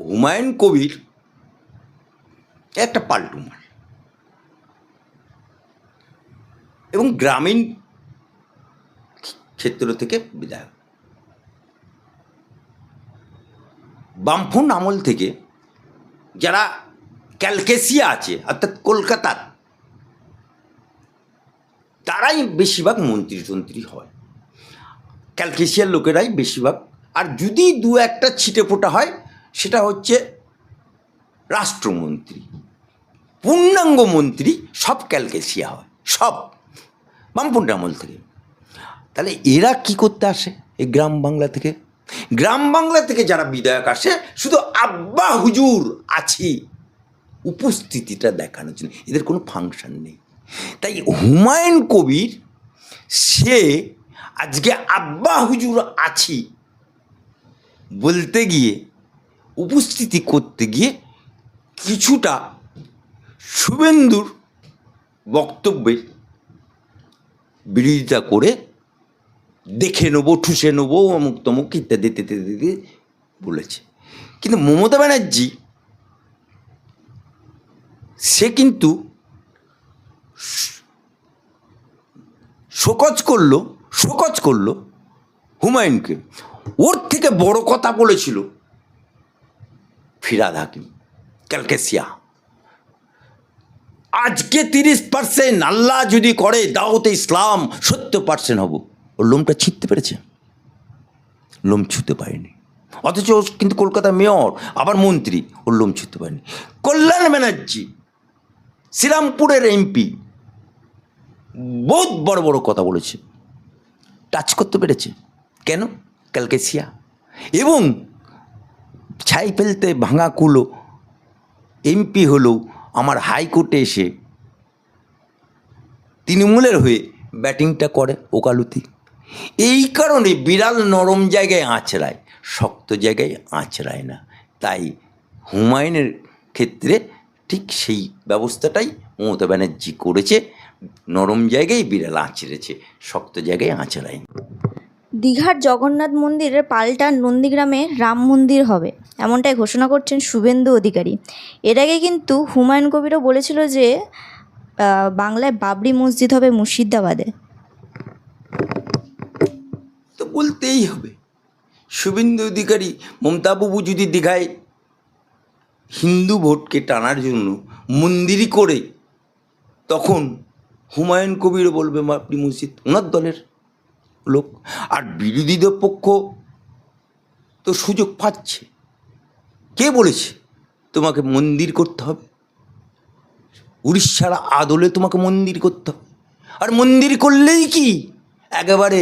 হুমায়ুন কবির একটা পাল্টু মাল। এবং গ্রামীণ ক্ষেত্র থেকে বিধায়ক। বামফোন আমল থেকে যারা ক্যালকেসিয়া আছে, অর্থাৎ কলকাতার, তারাই বেশিরভাগ মন্ত্রী টন্ত্রী হয়। ক্যালকেসিয়ার লোকেরাই বেশিরভাগ। আর যদি দু একটা ছিটে ফোটা হয় সেটা হচ্ছে রাষ্ট্রমন্ত্রী পূর্ণাঙ্গ মন্ত্রী সব ক্যালকেসিয়া হয়, সব বামপন্থী আমল থেকে। তাহলে এরা কি করতে আসে এই গ্রাম বাংলা থেকে? গ্রাম বাংলা থেকে যারা বিধায়ক আসে, শুধু আব্বা হুজুর আছি, উপস্থিতিটা দেখানোর জন্য, এদের কোনো ফাংশন নেই। তাই হুমায়ুন কবির, সে আজকে আব্বা হুজুর আছি বলতে গিয়ে উপস্থিতি করতে গিয়ে কিছুটা শুভেন্দুর বক্তব্যের বিরোধিতা করে দেখে নেব, ঠুসে নেব, অমুক তমুক ইত্যাদি ইত্যাদি বলেছে। কিন্তু মমতা ব্যানার্জি, সে কিন্তু শোকজ করল শোকজ করল হুমায়ুনকে। ওর থেকে বড় কথা বলেছিল ফিরাদ হাকিম ক্যালকেসিয়া। আজকে তিরিশ পার্সেন্ট আল্লাহ যদি করে, দাওতে ইসলাম সত্তর পার্সেন্ট হব। ওর লোমটা ছিঁড়তে পেরেছে। লোম ছুঁতে পারেনি। অথচ ও কিন্তু কলকাতার মেয়র, আবার মন্ত্রী, ওর লোম ছুঁতে পারেনি। কল্যাণ ব্যানার্জি, শ্রীরামপুরের এমপি, বহুত বড় বড় কথা বলেছে। টাচ করতে পেরেছে। কেন? ক্যালকেসিয়া। এবং ছাই ফেলতে ভাঙা কুলো এমপি হলেও আমার হাইকোর্টে এসে। তৃণমূলের হয়ে ব্যাটিংটা করে ওকালতি। এই কারণে বিড়াল নরম জায়গায় আঁচড়ায়, শক্ত জায়গায় আঁচড়ায় না। তাই হুমায়ুনের ক্ষেত্রে ঠিক সেই ব্যবস্থাটাই মমতা ব্যানার্জি করেছে। নরম জায়গায় বিড়াল আঁচড়েছে, শক্ত জায়গায় আঁচড়ায় দীঘার জগন্নাথ মন্দিরের পাল্টা নন্দীগ্রামে রাম মন্দির হবে, এমনটাই ঘোষণা করছেন শুভেন্দু অধিকারী। এর আগে কিন্তু হুমায়ুন কবিরও বলেছিল যে বাংলায় বাবরি মসজিদ হবে মুর্শিদাবাদে। তো বলতেই হবে। শুভেন্দু অধিকারী মমতাবাবু যদি দীঘায় হিন্দু ভোটকে টানার জন্য মন্দিরই করে, তখন হুমায়ুন কবিরও বলবে বাবরি মসজিদ ওনার দলের। লোক, আর বিরোধীদের পক্ষ তো সুযোগ পাচ্ছে। কে বলেছে তোমাকে মন্দির করতে হবে? উড়িষ্যার আদলে তোমাকে মন্দির করতে হবে। আর মন্দির করলেই কি? একেবারে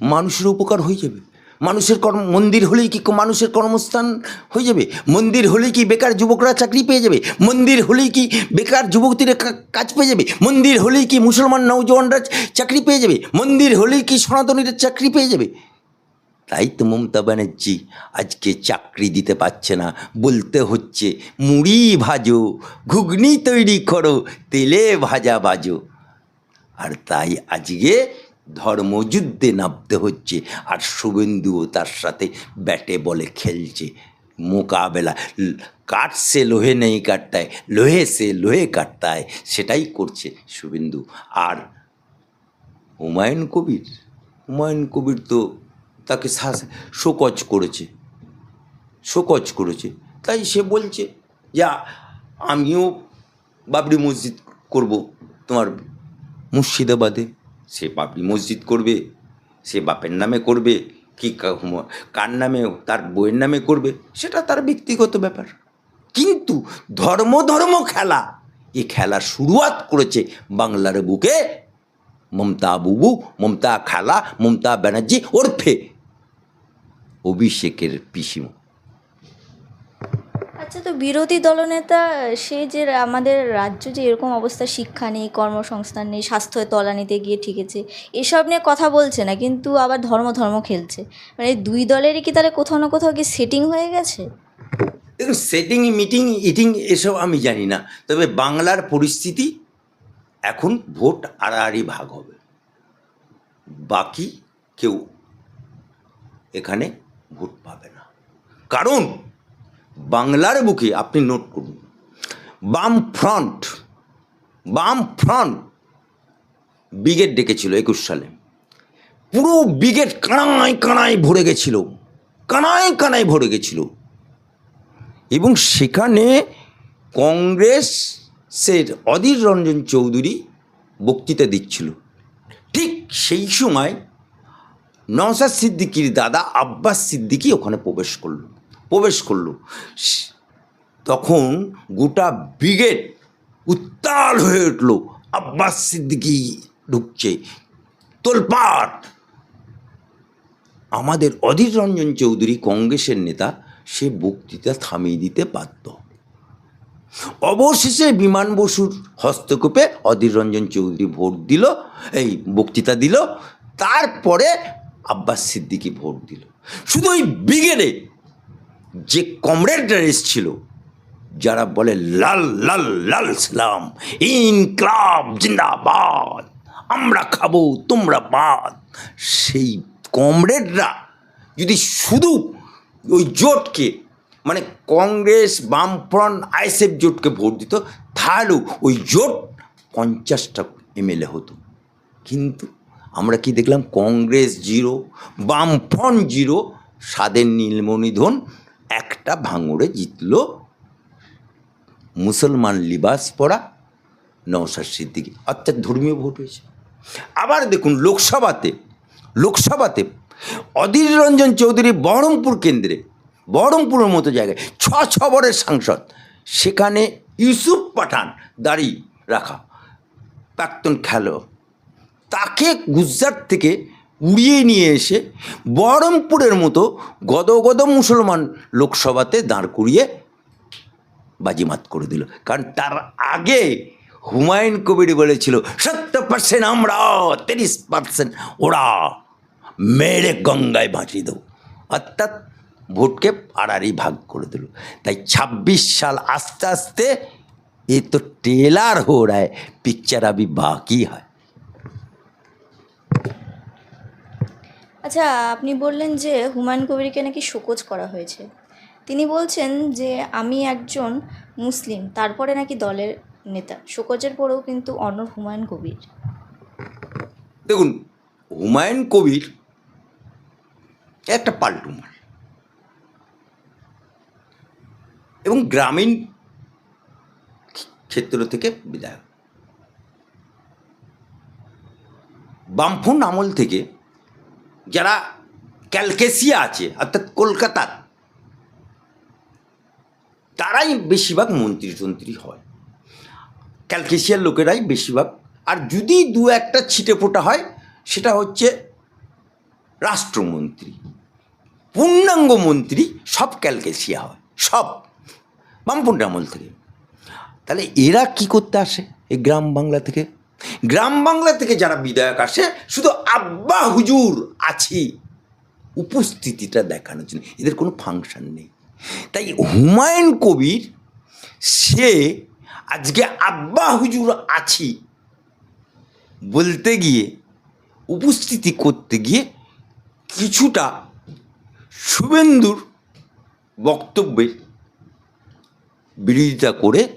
মানুষের উপকার হয়ে যাবে। মানুষের কর্ম, মন্দির হলেই কি মানুষের কর্মস্থান হয়ে যাবে? মন্দির হলেই কি বেকার যুবকরা চাকরি পেয়ে যাবে? মন্দির হলেই কি বেকার যুবকদের কাজ পেয়ে যাবে? মন্দির হলেই কি মুসলমান নৌজওয়ানরা চাকরি পেয়ে যাবে? মন্দির হলেই কি সনাতনীরা চাকরি পেয়ে যাবে? তাই তো মমতা ব্যানার্জি আজকে চাকরি দিতে পারছে না। বলতে হচ্ছে, মুড়ি ভাজো, ঘুগনি তৈরি করো, তেলে ভাজা বাজো আর তাই আজকে ধর্মযুদ্ধে নামতে হচ্ছে আর শুভেন্দুও তার সাথে ব্যাটে বলে খেলছে মোকাবেলা। কাঠ সে লোহে নেই কাটতায় লোহে সে লোহে কাটতায় সেটাই করছে শুভেন্দু। আর হুমায়ুন কবির হুমায়ুন কবির তো তাকে শোকজ করেছে শোকজ করেছে। তাই সে বলছে যা, আমিও বাবরি মসজিদ করব তোমার মুর্শিদাবাদে। সে বাবরি মসজিদ করবে, সে বাপের নামে করবে, কি কার নামে, তার বইয়ের নামে করবে, সেটা তার ব্যক্তিগত ব্যাপার। কিন্তু ধর্ম ধর্ম খেলা এই খেলা শুরুয়াত করেছে বাংলার বুকে মমতা বুবু, মমতা খালা, মমতা ব্যানার্জি ওরফে অভিষেকের পিসিমা। আচ্ছা তো বিরোধী দলনেতা, সে যে আমাদের রাজ্য যে এরকম অবস্থা, শিক্ষা নেই, কর্মসংস্থান নেই, স্বাস্থ্যের তলানিতে গিয়ে ঠিকেছে এসব নিয়ে কথা বলছে না, কিন্তু আবার ধর্ম ধর্ম খেলছে। মানে দুই দলেরই কি তাহলে কোথাও না কোথাও কি সেটিং হয়ে গেছে? দেখুন সেটিং মিটিং ইটিং এসব আমি জানি না, তবে বাংলার পরিস্থিতি, এখন ভোট আড়াআড়ি ভাগ হবে। বাকি কেউ এখানে ভোট পাবে না। কারণ বাংলার বুকে আপনি নোট করুন। বাম ফ্রন্ট বাম ফ্রন্ট ব্রিগেড ডেকেছিল একুশ সালে। পুরো ব্রিগেড কানায় কানায় ভরে গেছিল, কানায় কানায় ভরে গেছিল। এবং সেখানে কংগ্রেসের অধীর রঞ্জন চৌধুরী বক্তৃতা দিচ্ছিল। ঠিক সেই সময় নওসাদ সিদ্দিকির দাদা আব্বাস সিদ্দিকি ওখানে প্রবেশ করল। প্রবেশ করল। তখন গোটা ব্রিগেড উত্তাল হয়ে উঠল। আব্বাস সিদ্দিকি ঢুকছে। তোলপাট আমাদের অধীর রঞ্জন চৌধুরী কংগ্রেসের নেতা, সে বক্তৃতা থামিয়ে দিতে বাধ্য। অবশেষে বিমান বসুর হস্তক্ষেপে অধীর রঞ্জন চৌধুরী ভোট দিল, এই বক্তৃতা দিল, তারপরে আব্বাস সিদ্দিকি ভোট দিল। শুধু ওই ব্রিগেডে যে কমরেডরা এসছিল যারা বলে লাল লাল লাল সালাম, ইনকলাব জিন্দাবাদ, আমরা খাব, তোমরা বাদ। সেই কমরেডরা যদি শুধু ওই জোটকে মানে কংগ্রেস, বামফ্রন্ট, আইএসএফ জোটকে ভোট দিত, তাহলেও ওই জোট পঞ্চাশটা এমএলএ হতো। কিন্তু আমরা কি দেখলাম? কংগ্রেস জিরো, বামফ্রন্ট জিরো স্বাদের নীলমণিধন একটা ভাঙড়ে জিতল মুসলমান লিবাস পরা নওশাদ সিদ্দিকি। অর্থাৎ ধর্মীয় ভোট হয়েছে। আবার দেখুন লোকসভাতে লোকসভাতে অধীর রঞ্জন চৌধুরী বহরমপুর কেন্দ্রে, বহরমপুরের মতো জায়গায় ছ ছবরের সাংসদ, সেখানে ইউসুফ পাঠান দাড়ি রাখা, প্রাক্তন খেলো তাকে গুজরাট থেকে উড়িয়ে নিয়ে এসে বহরমপুরের মতো গদ গদ মুসলমান লোকসভাতে দাঁড় করিয়ে বাজিমাত করে দিল। কারণ তার আগে হুমায়ুন কবির বলেছিল, সত্তর পার্সেন্ট আমরা, তিরিশ পার্সেন্ট ওরা, মেরে গঙ্গায় ভাসিয়ে দেবো। অর্থাৎ ভোটকে আড়াআড়ি ভাগ করে দিল। তাই ছাব্বিশ সাল আস্তে আস্তে এ তো টেলার হো রা है পিকচার আবি বাকি হয়। আচ্ছা আপনি বললেন যে হুমায়ুন কবিরকে নাকি শোকজ করা হয়েছে। তিনি বলছেন যে, আমি একজন মুসলিম, তারপরে নাকি দলের নেতা। শোকজের পরেও কিন্তু অনর হুমায়ুন কবির। দেখুন, হুমায়ুন কবির একটা পাল্টু মাল। এবং গ্রামীণ ক্ষেত্র থেকে বিধায়ক। বামফোন আমল থেকে যারা ক্যালকেসিয়া আছে, অর্থাৎ কলকাতার, তারাই বেশিরভাগ মন্ত্রী টন্ত্রী হয়। ক্যালকেসিয়ার লোকেরাই বেশিরভাগ। আর যদি দু একটা ছিটে ফোটা হয়, সেটা হচ্ছে রাষ্ট্রমন্ত্রী। পূর্ণাঙ্গ মন্ত্রী সব ক্যালকেসিয়া হয়, সব। বামপন্থী আমল থেকে। তাহলে এরা কি করতে আসে এই গ্রাম বাংলা থেকে? গ্রাম বাংলা থেকে যারা বিধায়ক আসে, শুধু আব্বা হুজুর আছি। উপস্থিতিটা দেখানোর জন্য। এদের কোনো ফাংশন নেই। তাই হুমায়ুন কবির, সে আজকে আব্বা হুজুর আছি বলতে গিয়ে, উপস্থিতি করতে গিয়ে কিছুটা শুভেন্দুর বক্তব্যে বিরোধিতা করে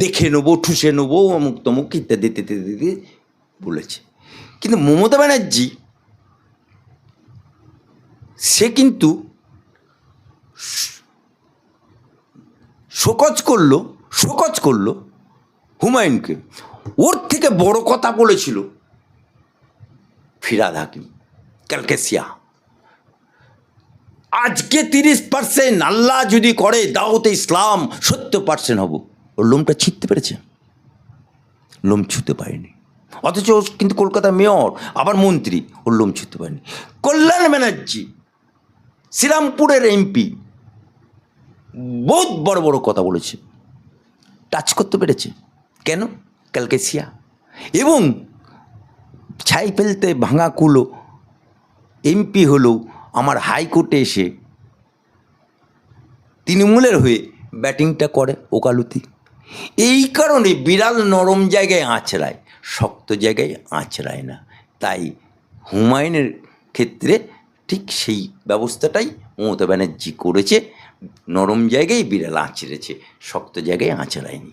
দেখে নেব, ঠুসে নেব, অমুক তমুক ইত্যাদি ইত্যাদি বলেছে। কিন্তু মমতা ব্যানার্জি, সে কিন্তু শোকজ করল শোকজ করল হুমায়ুনকে। ওর থেকে বড় কথা বলেছিল ফিরাদ হাকিম, ক্যালকেসিয়া। আজকে তিরিশ পার্সেন্ট আল্লাহ যদি করে দাওতে ইসলাম সত্তর পার্সেন্ট হব। ওর লোমটা ছিঁড়তে পেরেছে? লোম ছুঁতে পারেনি। অথচ ও কিন্তু কলকাতার মেয়র, আবার মন্ত্রী, ওর লোম ছুতে পারেনি। কল্যাণ ব্যানার্জি, শ্রীরামপুরের এমপি, বহুত বড় বড় কথা বলেছে। টাচ করতে পেরেছে। কেন? ক্যালকেসিয়া। এবং ছাই ফেলতে ভাঙা কুলো, এমপি হলেও আমার হাইকোর্টে এসে তৃণমূলের হয়ে ব্যাটিংটা করে ওকালতি। এই কারণে বিড়াল নরম জায়গায় আঁচড়ায়, শক্ত জায়গায় আঁচড়ায় না। তাই হুমায়ুনের ক্ষেত্রে ঠিক সেই ব্যবস্থাটাই মমতা ব্যানার্জি করেছে। নরম জায়গায় বিড়াল আঁচড়েছে, শক্ত জায়গায় আঁচড়ায়নি।